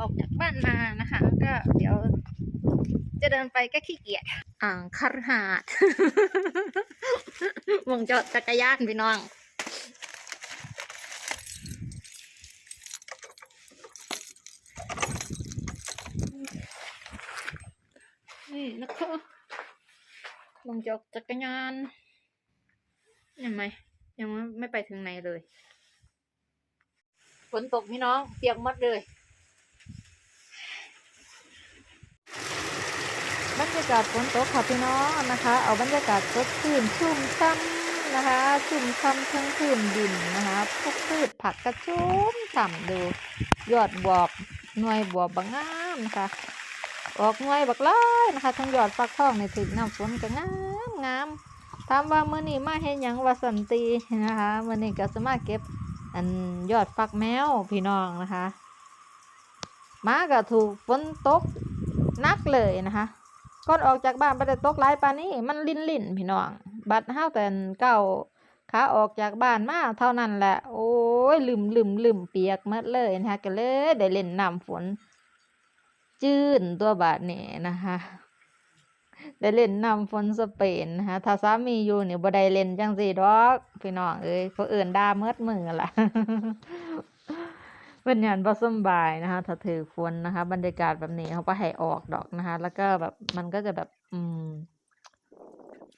ออกจากบ้านมานะคะ ก็เดี๋ยวจะเดินไปก็ขี้เกียจอ่างคารหาดวงจอดจักรยานพี่น้องนี่นะคะวงจอดจักรยานยังไงยังไม่ไปถึงไหนเลย ฝนตกพี่น้องเปียกหมดเลย รรยากาศฝนตกค่ะพี่น้องนะคะ เอาบรรยากาศสดชื่นชุ่มช่ำนะคะชุ่มช่ำทั้งพื้นดินนะคะพวกพืชผักกระชุ่มฉ่ำดู ยอดบวบหน่วยบวบบางงามนะคะออกหน่วยบักร้ายนะคะ ทั้งยอดฟักทองในถึงน้ำฝนก็งามงามถามว่ามื้อนี้มาเห็นหยังว่าสันตินะคะมื้อนี้ก็สามารถเก็บ อันยอดฟักแมวพี่น้องนะคะมาก็ถูกฝนตกนักเลยนะคะ ก่อนออกจากบ้านไปแต่ตกหลายปานนี้มันลินลินพี่น้อง บัดห้าวแต่นเก้าขาออกจากบ้านมาเท่านั้นแหละ โอ้ยลืมลืมลืมเปียกหมดเลยนะคะก็เลยได้เล่นน้ำฝน จื้นตัวบาดเนี่ยนะคะได้เล่นน้ำฝนสเปนนะคะถ้าสามีอยู่เนี่ยบ่ได้เล่นจังสีดอกพี่น้องเอ้ยเขาเอื่นด่าเมิดมือละ เป็นงานบ่สำบายนะคะถ้าถือฝนนะคะ บรรยากาศแบบนี้เขาก็ให้ออกดอกนะคะ แล้วก็แบบมันก็จะแบบ อืม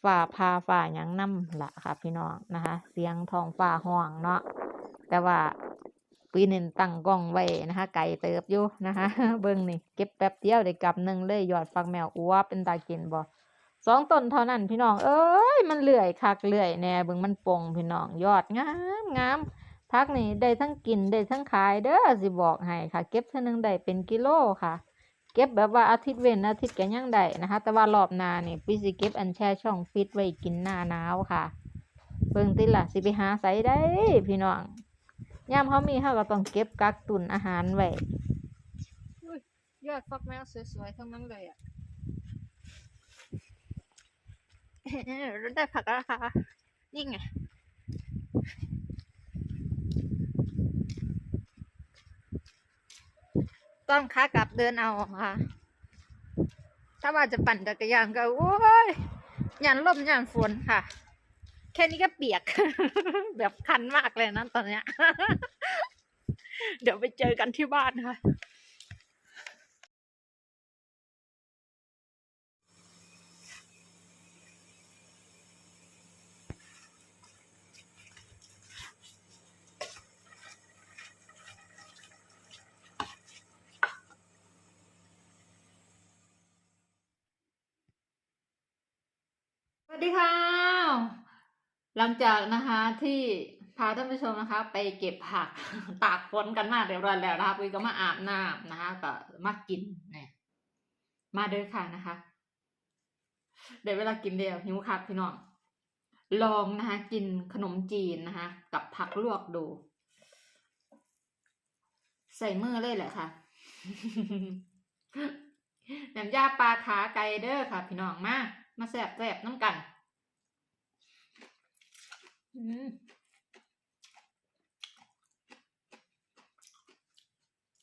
ฝ่าพาฝ่ายังนำละค่ะ พี่น้องนะคะ เสียงทองฟ้าห้องเนาะแต่ว่าปีนี้ตั้งกล้องไว้นะคะ ไก่เติบอยู่นะคะ เบิ่งนี่เก็บแป๊บเดียวได้กลับหนึ่งเลยยอดฟักแมวอัวเป็นตากินบ่สองต้นเท่านั้นพี่น้อง เอ้ยมันเลื่อยคักเลื่อยแน่เบิ่งมันปงพี่น้องยอดงามงาม พักนี่ได้ทั้งกินได้ทั้งขายเด้อสิบอกให้ค่ะ เก็บเท่านึงได้เป็นกิโลค่ะ เก็บแบบว่าอาทิตย์เว้นอาทิตย์ก็ยังได้นะคะ แต่ว่ารอบนานี่พี่สิเก็บอันแช่ช่องฟิตไว้กินหน้าหนาวค่ะเบิ่งติล่ะสิไปหาใส่ได้ พี่น้องยามเขามีเขาก็ต้องเก็บกักตุนอาหารไว้ยอดฟักแมวสวยๆทั้งนั้นเลยอะได้ผักแล้วค่ะนี่ไง ต้องค้ากลับเดินเอาค่ะ ถ้าว่าจะปั่นจักรยานก็โอ้ยยันลมยันฝนค่ะ แค่นี้ก็เปียก แบบคันมากเลยนะตอนเนี้ย เดี๋ยวไปเจอกันที่บ้านค่ะ ดีค่ะ หลังจากนะคะที่พาท่านผู้ชมนะคะ ไปเก็บผักตากฝนกันมาเรียบร้อยแล้วนะคะปุ้ยก็มาอาบน้ำนะคะ ก็มากินเนี่ยมาเด้อค่ะนะคะเดี๋ยวเวลากินเดียวหิวคักพี่น้องลองนะคะ กินขนมจีนนะคะ กับผักลวกดู ใส่มือเลยแหละค่ะน้ำยาปลาขาไก่เด้อค่ะ พี่น้องมามาแสบแสบน้ำกัน อืม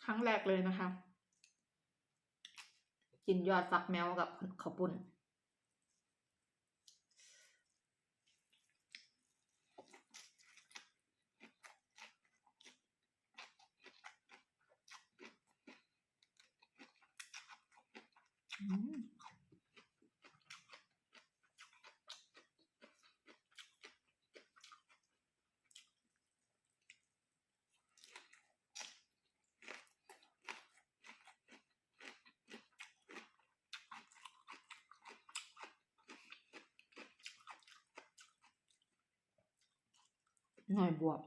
ครั้งแรกเลยนะคะ กินยอดฟักแมวกับข้าวปุ้น อืม หน่อยบวบ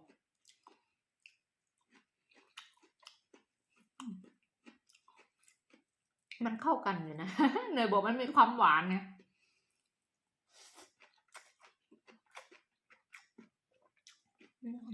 มันเข้ากันอยู่นะเนยบอกมันมีความหวานไงอืม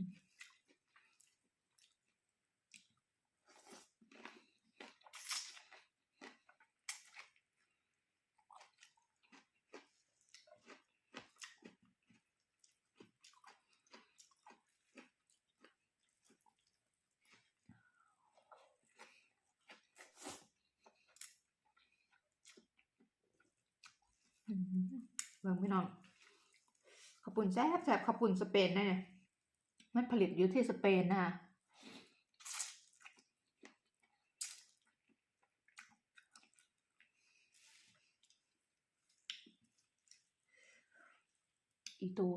อืมเบิ่งพี่น้องข้าวปุ่นแซ่บแซ่บข้าวปุ่นสเปนนะเนี่ยมันผลิตอยู่ที่สเปนนะคะอีตัว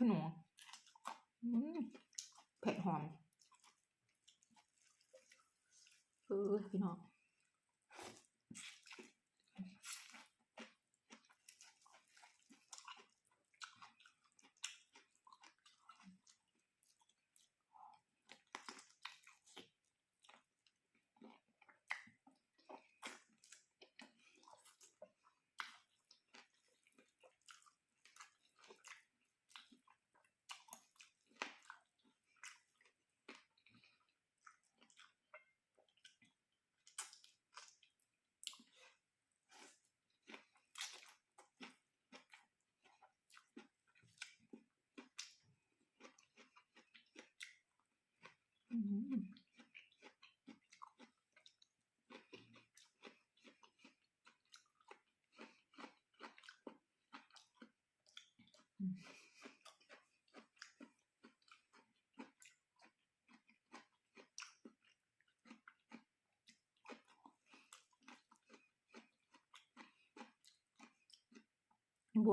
ขนมเผ็ดหอม เออพี่น้อง บ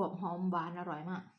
วบหอมหวานอร่อยมาก